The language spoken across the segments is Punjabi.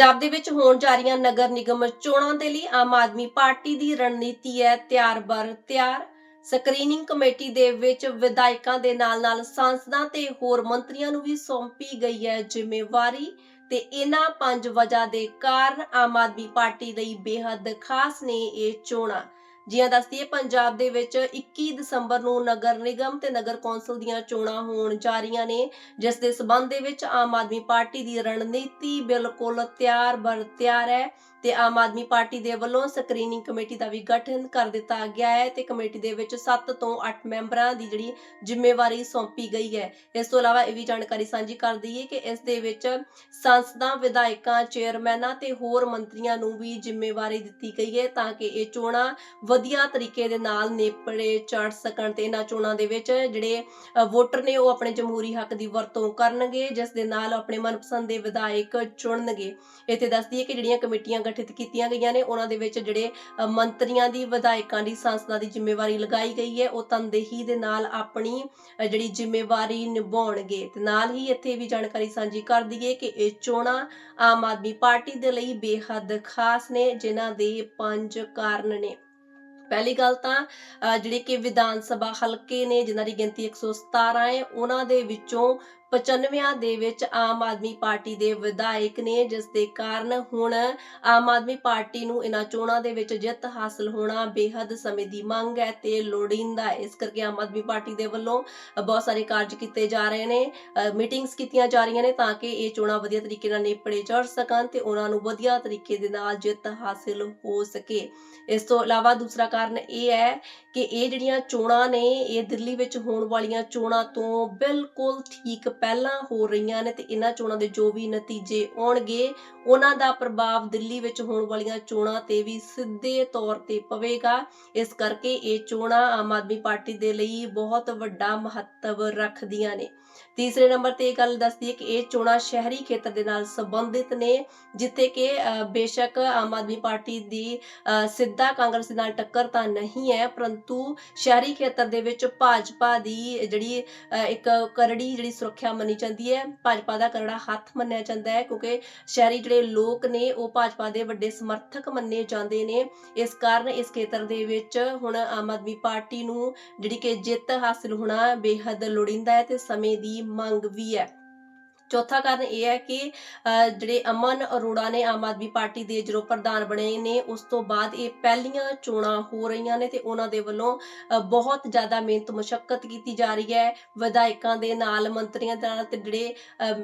ਪੰਜਾਬ ਦੇ ਵਿੱਚ ਹੋਣ ਜਾ ਰਹੀਆਂ ਨਗਰ ਨਿਗਮ ਚੋਣਾਂ ਦੇ ਲਈ ਆਮ ਆਦਮੀ ਪਾਰਟੀ ਦੀ ਰਣਨੀਤੀ ਹੈ ਤਿਆਰ ਬਰ ਤਿਆਰ। ਸਕਰੀਨਿੰਗ ਕਮੇਟੀ ਦੇ ਵਿੱਚ ਵਿਧਾਇਕਾਂ ਦੇ ਨਾਲ-ਨਾਲ ਸੰਸਦਾਂ ਤੇ ਹੋਰ ਮੰਤਰੀਆਂ ਨੂੰ ਵੀ ਸੌਂਪੀ ਗਈ ਹੈ ਜ਼ਿੰਮੇਵਾਰੀ ਤੇ ਇਹਨਾਂ ਪੰਜ ਵਜ੍ਹਾ ਦੇ ਕਾਰਨ ਆਮ ਆਦਮੀ ਪਾਰਟੀ ਲਈ ਬੇहद ਖਾਸ ਨੇ ਇਹ ਚੋਣਾਂ। ਜੀਆਂ ਦੱਸਦੀਏ ਪੰਜਾਬ ਦੇ ਵਿੱਚ 21 ਦਸੰਬਰ ਨੂੰ ਨਗਰ ਨਿਗਮ ਤੇ ਨਗਰ ਕੌਂਸਲ ਦੀਆਂ ਚੋਣਾਂ ਹੋਣ ਜਾ ਰਹੀਆਂ ਨੇ, ਜਿਸ ਦੇ ਸਬੰਧ ਦੇ ਵਿੱਚ ਆਮ ਆਦਮੀ ਪਾਰਟੀ ਦੀ ਰਣਨੀਤੀ ਬਿਲਕੁਲ ਤਿਆਰ ਬਰ, ਤਿਆਰ ਹੈ। ਤੇ ਆਮ ਆਦਮੀ ਪਾਰਟੀ ਦੇ ਵੱਲੋਂ ਸਕਰੀਨਿੰਗ ਕਮੇਟੀ ਦਾ ਵੀ ਗਠਨ ਕਰ ਦਿੱਤਾ ਗਿਆ ਹੈ ਤੇ ਕਮੇਟੀ ਦੇ ਵਿੱਚ 7 ਤੋਂ 8 ਮੈਂਬਰਾਂ ਦੀ ਜਿਹੜੀ ਜ਼ਿੰਮੇਵਾਰੀ ਸੌਂਪੀ ਗਈ ਹੈ। ਇਸ ਤੋਂ ਇਲਾਵਾ ਇਹ ਵੀ ਜਾਣਕਾਰੀ ਸਾਂਝੀ ਕਰ ਦਈਏ ਕਿ ਇਸ ਦੇ ਵਿੱਚ ਸੰਸਦਾਂ, ਵਿਧਾਇਕਾਂ, ਚੇਅਰਮੈਨਾਂ ਤੇ ਹੋਰ ਮੰਤਰੀਆਂ ਨੂੰ ਵੀ ਜ਼ਿੰਮੇਵਾਰੀ ਦਿੱਤੀ ਗਈ ਹੈ ਤਾਂ ਕਿ ਇਹ ਚੋਣਾਂ ਵਧੀਆ ਤਰੀਕੇ ਦੇ ਨਾਲ ਨੇਪੜੇ ਚੜ ਸਕਣ ਤੇ ਇਹਨਾਂ ਚੋਣਾਂ ਦੇ ਵਿੱਚ ਜਿਹੜੇ ਵੋਟਰ ਨੇ ਉਹ ਆਪਣੇ ਜਮਹੂਰੀ ਹੱਕ ਦੀ ਵਰਤੋਂ ਕਰਨਗੇ, ਜਿਸ ਦੇ ਨਾਲ ਆਪਣੇ ਮਨਪਸੰਦ ਦੇ ਵਿਧਾਇਕ ਚੁਣਨਗੇ। ਇੱਥੇ ਦੱਸਦੀ ਹੈ ਕਿ ਜਿਹੜੀਆਂ ਕਮੇਟੀਆਂ ਗਠਿਤ ਕੀਤੀਆਂ ਗਈਆਂ ਨੇ। ਉਹਨਾਂ ਦੇ ਵਿੱਚ ਜਿਹੜੇ ਮੰਤਰੀਆਂ ਦੀ ਵਿਧਾਇਕਾਂ ਦੀ ਸੰਸਦਾ ਦੀ ਜ਼ਿੰਮੇਵਾਰੀ ਲਗਾਈ ਗਈ ਹੈ। ਉਹ ਤਨਦੇਹੀ ਦੇ ਨਾਲ ਆਪਣੀ ਜਿਹੜੀ ਜ਼ਿੰਮੇਵਾਰੀ ਨਿਭਾਉਣਗੇ। ਤੇ ਨਾਲ ਹੀ ਇੱਥੇ ਵੀ ਜਾਣਕਾਰੀ ਸਾਂਝੀ ਕਰ ਦਈਏ ਕਿ ਇਹ ਚੋਣਾਂ ਆਮ ਆਦਮੀ ਪਾਰਟੀ ਦੇ ਲਈ ਬੇਹੱਦ ਖਾਸ ਨੇ ਜਿਨ੍ਹਾਂ ਦੇ ਪੰਜ ਕਾਰਨ ਨੇ। ਪਹਿਲੀ ਗੱਲ ਤਾਂ ਅ, ਜਿਹੜੇ ਕਿ ਵਿਧਾਨ ਸਭਾ ਹਲਕੇ ਨੇ ਜਿਨ੍ਹਾਂ ਦੀ ਗਿਣਤੀ 117 ਹੈ ਉਹਨਾਂ ਦੇ ਵਿੱਚੋਂ 95 ਦੇ ਵਿੱਚ ਆਮ ਆਦਮੀ ਪਾਰਟੀ ਦੇ ਵਿਧਾਇਕ ਨੇ, ਜਿਸ ਦੇ ਕਾਰਨ ਹੁਣ ਆਮ ਆਦਮੀ ਪਾਰਟੀ ਨੂੰ ਇਹਨਾਂ ਚੋਣਾਂ ਦੇ ਵਿੱਚ ਜਿੱਤ ਹਾਸਲ ਹੋਣਾ ਬੇਹੱਦ ਸਮੇਂ ਦੀ ਮੰਗ ਹੈ ਤੇ ਲੋੜੀਂਦਾ ਇਸ ਕਰਕੇ ਆਮ ਆਦਮੀ ਪਾਰਟੀ ਦੇ ਵੱਲੋਂ ਬਹੁਤ ਸਾਰੇ ਕਾਰਜ ਕੀਤੇ ਜਾ ਰਹੇ ਨੇ ਮੀਟਿੰਗਸ ਕੀਤੀਆਂ ਜਾ ਰਹੀਆਂ ਨੇ ਤਾਂ ਕਿ ਇਹ ਚੋਣਾਂ ਵਧੀਆ ਤਰੀਕੇ ਨਾਲ ਨੇਪੜੇ ਚੜ ਸਕਣ ਤੇ ਉਹਨਾਂ ਨੂੰ ਵਧੀਆ ਤਰੀਕੇ ਦੇ ਨਾਲ ਜਿੱਤ ਹਾਸਲ ਹੋ ਸਕੇ। ਇਸ ਤੋਂ ਇਲਾਵਾ ਦੂਸਰਾ ਕਾਰਨ ਇਹ ਹੈ ਕਿ ਇਹ ਜਿਹੜੀਆਂ ਚੋਣਾਂ ਨੇ, ਇਹ ਦਿੱਲੀ ਵਿੱਚ ਹੋਣ ਵਾਲੀਆਂ ਚੋਣਾਂ ਤੋਂ ਬਿਲਕੁਲ ਠੀਕ ਪਹਿਲਾਂ ਹੋ ਰਹੀਆਂ ਨੇ ਤੇ ਇਹਨਾਂ ਚੋਣਾਂ ਦੇ ਜੋ ਵੀ ਨਤੀਜੇ ਆਉਣਗੇ ਉਹਨਾਂ ਦਾ ਪ੍ਰਭਾਵ ਦਿੱਲੀ ਵਿੱਚ ਹੋਣ ਵਾਲੀਆਂ ਚੋਣਾਂ ਤੇ ਵੀ ਸਿੱਧੇ ਤੌਰ ਤੇ ਪਵੇਗਾ। ਇਸ ਕਰਕੇ ਇਹ ਚੋਣਾਂ ਆਮ ਆਦਮੀ ਪਾਰਟੀ ਦੇ ਲਈ ਬਹੁਤ ਵੱਡਾ ਮਹੱਤਵ ਰੱਖਦੀਆਂ ਨੇ। ਤੀਸਰੇ ਨੰਬਰ ਤੇ ਇਹ ਗੱਲ ਦੱਸਦੀ ਹੈ ਕਿ ਇਹ ਚੋਣਾਂ ਸ਼ਹਿਰੀ ਖੇਤਰ ਦੇ ਨਾਲ ਸੰਬੰਧਿਤ ਨੇ ਜਿੱਥੇ ਕਿ ਬੇਸ਼ੱਕ ਆਮ ਆਦਮੀ ਪਾਰਟੀ ਦੀ ਅ, ਸਿੱਧਾ ਕਾਂਗਰਸ ਦੇ ਨਾਲ ਟੱਕਰ ਤਾਂ ਨਹੀਂ ਹੈ ਪਰੰਤੂ ਸ਼ਹਿਰੀ ਖੇਤਰ ਦੇ ਵਿੱਚ ਭਾਜਪਾ ਦੀ ਜਿਹੜੀ ਅ, ਇੱਕ ਕਰੜੀ ਜਿਹੜੀ ਸੁਰੱਖਿਆ ਮੰਨੀ ਜਾਂਦੀ ਹੈ। ਭਾਜਪਾ ਦਾ ਕਰੜਾ ਹੱਥ ਮੰਨਿਆ ਜਾਂਦਾ ਹੈ ਕਿਉਂਕਿ ਸ਼ਹਿਰੀ ਜਿਹੜੇ ਲੋਕ ਨੇ, ਉਹ ਭਾਜਪਾ ਦੇ ਵੱਡੇ ਸਮਰਥਕ ਮੰਨੇ ਜਾਂਦੇ ਨੇ। ਇਸ ਕਾਰਨ ਇਸ ਖੇਤਰ ਦੇ ਵਿੱਚ ਹੁਣ ਆਮ ਆਦਮੀ ਪਾਰਟੀ ਨੂੰ ਜਿਹੜੀ ਕਿ ਜਿੱਤ ਹਾਸਲ ਹੋਣਾ ਬੇਹੱਦ ਲੋੜੀਂਦਾ ਹੈ ਤੇ ਸਮੇਂ ਦੀ ਮੰਗ ਵੀ ਹੈ। ਚੌਥਾ ਕਾਰਨ ਇਹ ਹੈ ਕਿ ਜਿਹੜੇ ਅਮਨ ਅਰੋੜਾ ਨੇ ਆਮ ਆਦਮੀ ਪਾਰਟੀ ਦੇ ਜਦੋਂ ਪ੍ਰਧਾਨ ਬਣੇ ਨੇ, ਉਸ ਤੋਂ ਬਾਅਦ ਇਹ ਪਹਿਲੀਆਂ ਚੋਣਾਂ ਹੋ ਰਹੀਆਂ ਨੇ ਤੇ ਉਹਨਾਂ ਦੇ ਵੱਲੋਂ ਬਹੁਤ ਜ਼ਿਆਦਾ ਮਿਹਨਤ ਮੁਸ਼ਕਲ ਕੀਤੀ ਜਾ ਰਹੀ ਹੈ। ਵਿਧਾਇਕਾਂ ਦੇ ਨਾਲ, ਮੰਤਰੀਆਂ ਦੇ ਨਾਲ ਤੇ ਜਿਹੜੇ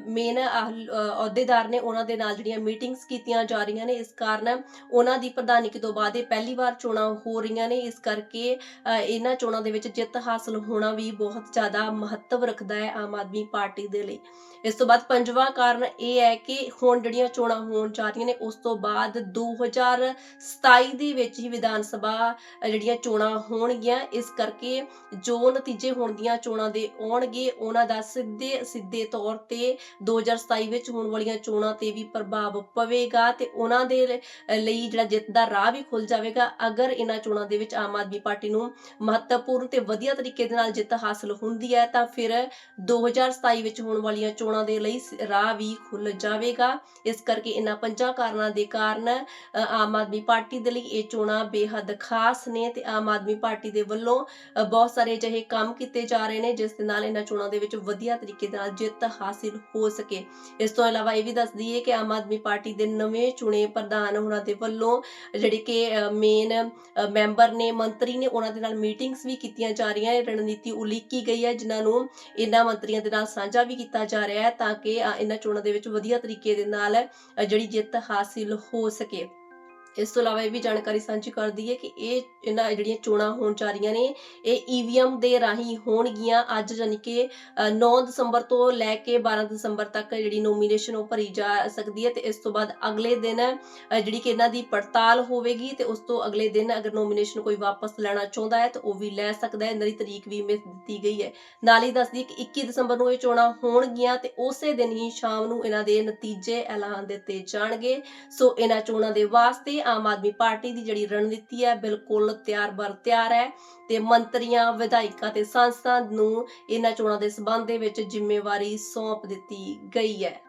ਮੇਨ ਅਹੁਦੇਦਾਰ ਨੇ ਉਹਨਾਂ ਦੇ ਨਾਲ ਜਿਹੜੀਆਂ ਮੀਟਿੰਗਸ ਕੀਤੀਆਂ ਜਾ ਰਹੀਆਂ ਨੇ, ਇਸ ਕਾਰਨ ਉਹਨਾਂ ਦੀ ਪ੍ਰਧਾਨਗੀ ਤੋਂ ਬਾਅਦ ਇਹ ਪਹਿਲੀ ਵਾਰ ਚੋਣਾਂ ਹੋ ਰਹੀਆਂ ਨੇ। ਇਸ ਕਰਕੇ ਇਹਨਾਂ ਚੋਣਾਂ ਦੇ ਵਿੱਚ ਜਿੱਤ ਹਾਸਲ ਹੋਣਾ ਵੀ ਬਹੁਤ ਜ਼ਿਆਦਾ ਮਹੱਤਵ ਰੱਖਦਾ ਹੈ ਆਮ ਆਦਮੀ ਪਾਰਟੀ ਦੇ ਲਈ। ਇਸ ਤੋਂ ਬਾਅਦ ਪੰਜਵਾਂ ਕਾਰਨ ਇਹ ਹੈ ਕਿ ਹੁਣ ਜਿਹੜੀਆਂ ਚੋਣਾਂ ਹੋਣ ਜਾ ਰਹੀਆਂ ਨੇ, ਉਸ ਤੋਂ ਬਾਅਦ 2027 ਦੇ ਵਿੱਚ ਹੀ ਵਿਧਾਨ ਸਭਾ ਜਿਹੜੀਆਂ ਚੋਣਾਂ ਹੋਣਗੀਆਂ, ਇਸ ਕਰਕੇ ਜੋ ਨਤੀਜੇ ਹੋਣ ਚੋਣਾਂ ਦੇ ਆਉਣਗੇ, ਉਹਨਾਂ ਦਾ ਸਿੱਧੇ ਸਿੱਧੇ ਤੌਰ ਤੇ 2027 ਵਿੱਚ ਹੋਣ ਵਾਲੀਆਂ ਚੋਣਾਂ ਤੇ ਵੀ ਪ੍ਰਭਾਵ ਪਵੇਗਾ ਤੇ ਉਹਨਾਂ ਦੇ ਲਈ ਜਿਹੜਾ ਜਿੱਤ ਦਾ ਰਾਹ ਵੀ ਖੁੱਲ ਜਾਵੇਗਾ। ਅਗਰ ਇਹਨਾਂ ਚੋਣਾਂ ਦੇ ਵਿੱਚ ਆਮ ਆਦਮੀ ਪਾਰਟੀ ਨੂੰ ਮਹੱਤਵਪੂਰਨ ਤੇ ਵਧੀਆ ਤਰੀਕੇ ਦੇ ਨਾਲ ਜਿੱਤ ਹਾਸਲ ਹੁੰਦੀ ਹੈ, ਤਾਂ ਫਿਰ 2027 ਵਿੱਚ ਹੋਣ ਵਾਲੀਆਂ ਚੋਣਾਂ ਦੇ ਲਈ ਰਾਹ ਵੀ ਖੁੱਲ ਜਾਵੇਗਾ। ਇਸ ਕਰਕੇ ਇਹਨਾਂ ਪੰਜਾਂ ਕਾਰਨਾਂ ਦੇ ਕਾਰਨ ਆਮ ਆਦਮੀ ਪਾਰਟੀ ਦੇ ਲਈ ਇਹ ਚੋਣਾਂ ਬੇਹੱਦ ਖਾਸ ਨੇ ਤੇ ਆਮ ਆਦਮੀ ਪਾਰਟੀ ਦੇ ਵੱਲੋਂ ਬਹੁਤ ਸਾਰੇ ਅਜਿਹੇ ਕੰਮ ਕੀਤੇ ਜਾ ਰਹੇ ਨੇ ਜਿਸ ਦੇ ਨਾਲ ਇਹਨਾਂ ਚੋਣਾਂ ਦੇ ਵਿੱਚ ਵਧੀਆ ਤਰੀਕੇ ਨਾਲ ਜਿੱਤ ਹਾਸਿਲ ਹੋ ਸਕੇ। ਇਸ ਤੋਂ ਇਲਾਵਾ ਇਹ ਵੀ ਦੱਸ ਦਈਏ ਕਿ ਆਮ ਆਦਮੀ ਪਾਰਟੀ ਦੇ ਨਵੇਂ ਚੁਣੇ ਪ੍ਰਧਾਨ ਉਹਨਾਂ ਦੇ ਵੱਲੋਂ ਜਿਹੜੇ ਕਿ ਮੇਨ ਮੈਂਬਰ ਨੇ, ਮੰਤਰੀ ਨੇ ਉਹਨਾਂ ਦੇ ਨਾਲ ਮੀਟਿੰਗਸ ਵੀ ਕੀਤੀਆਂ ਜਾ ਰਹੀਆਂ ਰਣਨੀਤੀ ਉਲੀਕੀ ਗਈ ਹੈ, ਜਿਨ੍ਹਾਂ ਨੂੰ ਇਹਨਾਂ ਮੰਤਰੀਆਂ ਦੇ ਨਾਲ ਸਾਂਝਾ ਵੀ ਕੀਤਾ ਜਾ ਰਿਹਾ ਹੈ ਤਾਂ ਕਿ ਇਹਨਾਂ ਚੋਣਾਂ ਦੇ ਵਿੱਚ ਵਧੀਆ ਤਰੀਕੇ ਦੇ ਨਾਲ ਜਿਹੜੀ ਜਿੱਤ ਹਾਸਿਲ ਹੋ ਸਕੇ। ਇਸ ਤੋਂ ਇਲਾਵਾ ਇਹ ਵੀ ਜਾਣਕਾਰੀ ਸਾਂਝੀ ਕਰਦੀ ਹੈ ਕਿ ਇਹ ਇਹਨਾਂ ਜਿਹੜੀਆਂ ਚੋਣਾਂ ਹੋਣ ਜਾ ਰਹੀਆਂ ਨੇ, ਇਹ ਈਵੀਐਮ ਦੇ ਰਾਹੀਂ ਹੋਣਗੀਆਂ। ਅੱਜ ਯਾਨੀ ਕਿ 9 ਦਸੰਬਰ ਤੋਂ ਲੈ ਕੇ 12 ਦਸੰਬਰ ਤੱਕ ਜਿਹੜੀ ਨੋਮੀਨੇਸ਼ਨ ਉਹ ਭਰੀ ਜਾ ਸਕਦੀ ਹੈ ਤੇ ਇਸ ਤੋਂ ਬਾਅਦ ਅਗਲੇ ਦਿਨ ਜਿਹੜੀ ਕਿ ਇਹਨਾਂ ਦੀ ਪੜਤਾਲ ਹੋਵੇਗੀ ਤੇ ਉਸ ਤੋਂ ਅਗਲੇ ਦਿਨ ਅਗਰ ਨੋਮੀਨੇਸ਼ਨ ਕੋਈ ਵਾਪਸ ਲੈਣਾ ਚਾਹੁੰਦਾ ਹੈ ਤਾਂ ਉਹ ਵੀ ਲੈ ਸਕਦਾ ਹੈ। ਇਹਨਾਂ ਦੀ ਤਰੀਕ ਵੀ ਮਿਸ ਦਿੱਤੀ ਗਈ ਹੈ। ਨਾਲ ਹੀ ਦੱਸਦੀ ਕਿ 21 ਦਸੰਬਰ ਨੂੰ ਇਹ ਚੋਣਾਂ ਹੋਣਗੀਆਂ ਤੇ ਉਸੇ ਦਿਨ ਹੀ ਸ਼ਾਮ ਨੂੰ ਇਹਨਾਂ ਦੇ ਨਤੀਜੇ ਐਲਾਨ ਦਿੱਤੇ ਜਾਣਗੇ। ਸੋ ਇਹਨਾਂ ਚੋਣਾਂ ਦੇ ਵਾਸਤੇ ਆਮ ਆਦਮੀ ਪਾਰਟੀ ਦੀ ਜਿਹੜੀ ਰਣਨੀਤੀ ਹੈ ਬਿਲਕੁਲ ਤਿਆਰ ਬਰ ਤਿਆਰ ਹੈ ਤੇ ਮੰਤਰੀਆਂ, ਵਿਧਾਇਕਾਂ ਤੇ ਸੰਸਦਾਂ ਨੂੰ ਇਹਨਾਂ ਚੋਣਾਂ ਦੇ ਸਬੰਧ ਦੇ ਵਿੱਚ ਜ਼ਿੰਮੇਵਾਰੀ ਸੌਂਪ ਦਿੱਤੀ ਗਈ ਹੈ।